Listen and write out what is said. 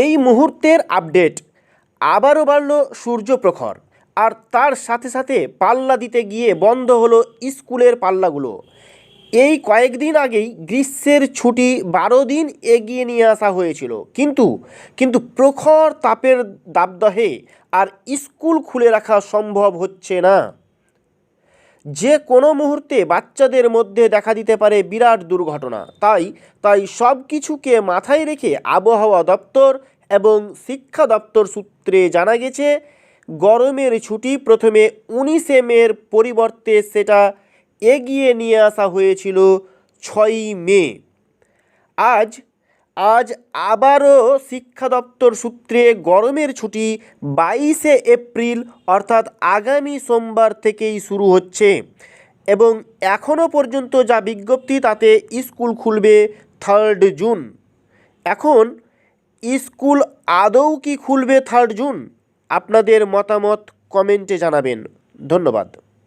এই মুহূর্তের আপডেট। আবারও বাড়ল সূর্যপ্রখর আর তার সাথে সাথে পাল্লা দিতে গিয়ে বন্ধ হলো স্কুলের পাল্লাগুলো। এই কয়েকদিন আগেই গ্রীষ্মের ছুটি বারো দিন এগিয়ে নিয়ে আসা হয়েছিল। কিন্তু কিন্তু প্রখর তাপের দাবদাহে আর স্কুল খুলে রাখা সম্ভব হচ্ছে না। যে কোনো মুহূর্তে বাচ্চাদের মধ্যে দেখা দিতে পারে বিরাট দুর্ঘটনা। তাই তাই সব কিছুকে মাথায় রেখে আবহাওয়া দপ্তর এবং শিক্ষা দপ্তর সূত্রে জানা গেছে, গরমের ছুটি প্রথমে উনিশে মের পরিবর্তে সেটা এগিয়ে নিয়ে আসা হয়েছিল ছয়ই মে। আজ আজ আবারও শিক্ষা দপ্তর সূত্রে গরমের ছুটি বাইশে এপ্রিল, অর্থাৎ আগামী সোমবার থেকেই শুরু হচ্ছে। এবং এখনও পর্যন্ত যা বিজ্ঞপ্তি, তাতে স্কুল খুলবে থার্ড জুন। এখন, স্কুল আদৌ কি খুলবে থার্ড জুন? আপনাদের মতামত কমেন্টে জানাবেন। ধন্যবাদ।